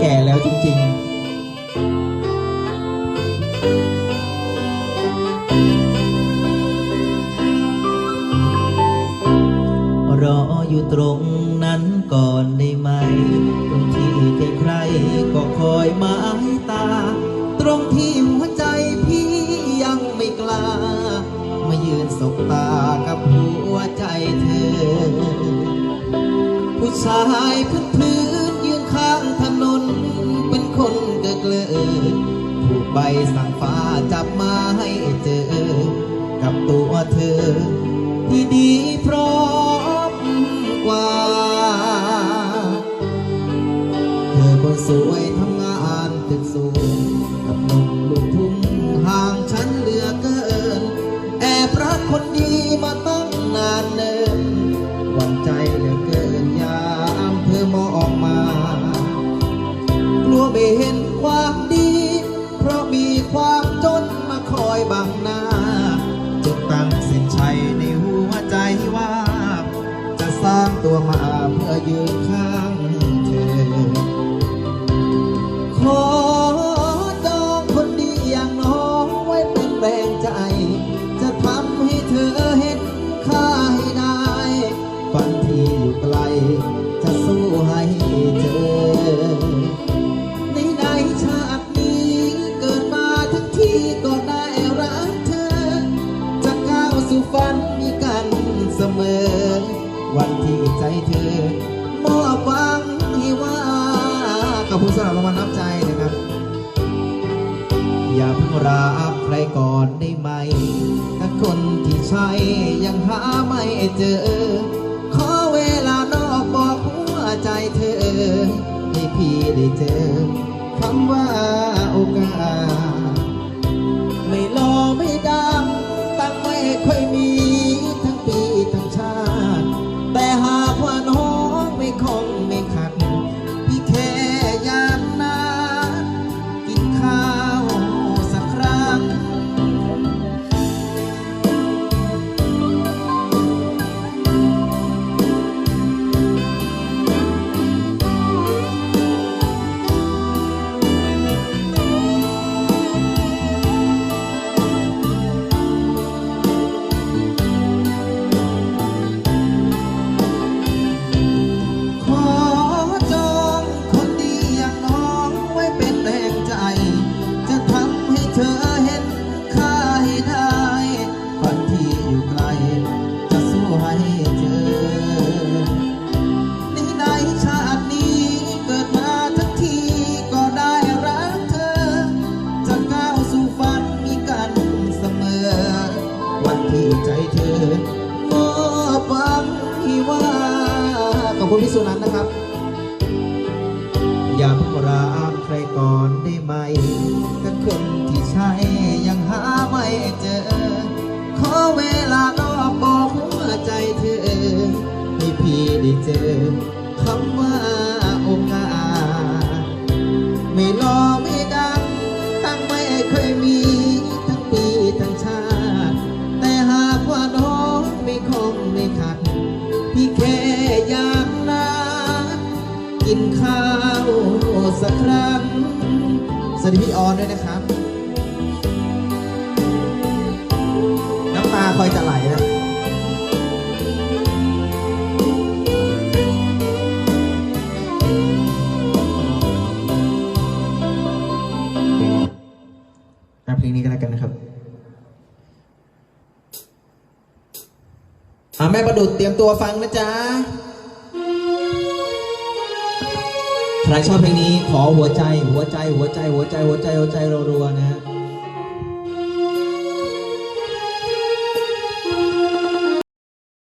แก่แล้วจริง ๆ รออยู่ตรงนั้นก่อนได้ไหม ตรงที่ใครๆก็คอยมายตา ตรงที่หัวใจพี่ยังไม่กล้า มายืนสบตากับหัวใจเธอ ผู้ชายพื้นพื้นยืนข้างถนน คนเกลอเกลอถูกใบสั่งฟ้าจับมาให้เจอ กับตัวเธอ ที่ดีพร้อมกว่า เธอคนสวยทำงานตึกสูงกับหนุ่มลูกทุ่งห่างฉันเหลือเกิน แอบรักคนดีมาตั้งนานเนินหวั่นใจเหลือเกินยามเธอมองมา กลัวไม่เห็น ความดี เพราะมีความจนมาคอยบังหน้าจดตั้งเส้นชัยในหัวใจว่า จะสร้างตัวมาเพื่อยืน ใจเธอมอบหวังให้ว่าขอบคุณสำหรับรางวัลน้ำใจนะครับ อย่าเพิ่งรักใครก่อนได้ไหม ถ้าคนที่ใช่ยังหาไม่เจอ ขอเวลานอกบอกหัวใจเธอ ให้พี่ได้เจอคำว่าโอก อย่าเพิ่งรักใครก่อนได้ไหมกับคนที่ใช่ยังหาไม่เจอ ขอเวลานอกบอกหัวใจเธอให้พี่ได้เจอคำว่าโอกาสไม่รอไม่ดังตั้งไม่เคยมีทั้งปีทั้งชาติ แต่หากว่าน้องไม่คงไม่ขัดพี่แค่ กินข้าวสักครั้งสวัสดีพี่ออนด้วยนะครับ น้ำตาคอยจะไหลนะเพลงนี้ก็แล้วกันนะครับอะแม่ประดุดเตรียมตัวฟังนะจ๊ะ ใครชอบเพลงนี้ขอหัวใจหัวใจหัวใจหัวใจหัวใจหัวใจรัวๆนะฮะ